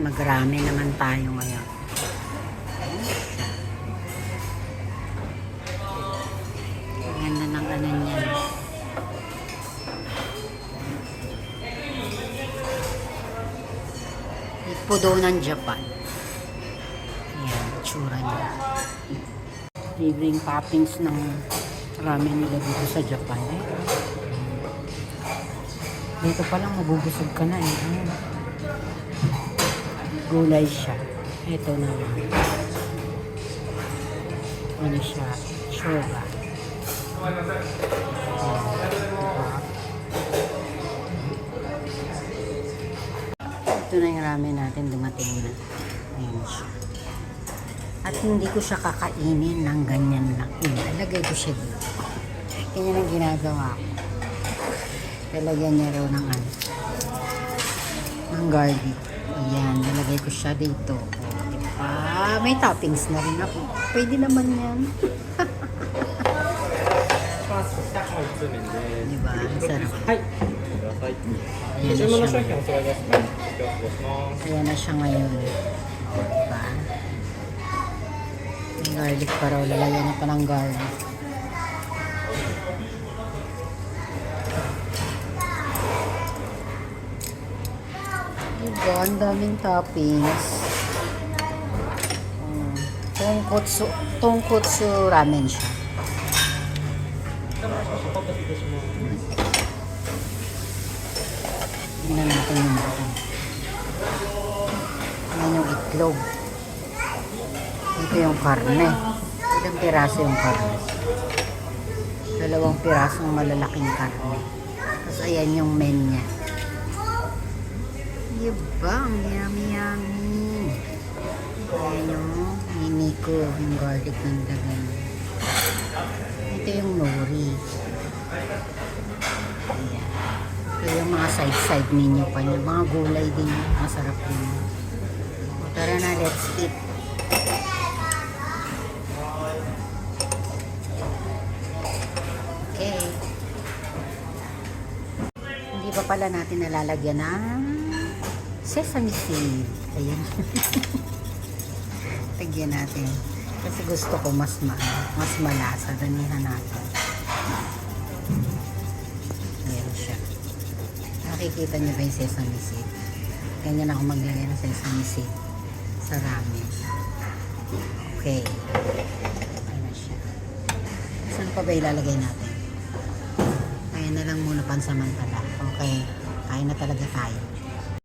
Magrami naman tayo ngayon. Ganda ng ano niyan. Ito daw ng Japan. Ayan, tsura niya. Libreng toppings ng ramen nila dito sa Japan. Eh. Dito pa lang mabubusog ka na eh. Ayan. Gulay siya. Ito na. Ano siya? Shoga. Ito na yung ramen natin. Dumating na. Ayan siya. At hindi ko siya kakainin ng ganyan lang. Ilalagay ko siya dito. Ganyan ang ginagawa ko. Lalagyan niya raw ng ano. Ng garlic. Ayan, ko siya dito. O, diba? May toppings na rin ako. Pwede naman yan. diba? Sarap. Ayan na siya. Ayan na siya ngayon. Diba? May garlic pa raw. Lalagyan na pa ng garlic. Diba? Ang daming toppings. Hmm. Um, tongkotsu, tongkotsu ramen siya. Tingnan natin yung mga. Ayan yung itlog. Ito yung karne. Ilang piraso yung karne. Dalawang pirasong malalaking karne. Tapos ayan yung men niya. Diba? Ang yummy yummy. Ayan yung miniko, yung garlic ng dagan. Ito yung nori. Ito yung mga side-side menu pa niya. Mga gulay din. Masarap din. Tara na, let's eat. Okay. Hindi pa pala natin nalalagyan ng sesame seed. Ayan. Lagyan natin. Kasi gusto ko mas ma mas malasa. Danihan natin. Ayan siya. Nakikita niyo ba yung sesame seed? Ganyan ako maglagay ng sesame seed sa ramen. Okay. Ayan siya. Saan pa ba ilalagay natin? Ayan na lang muna pansamantala. Okay. Kain na talaga tayo.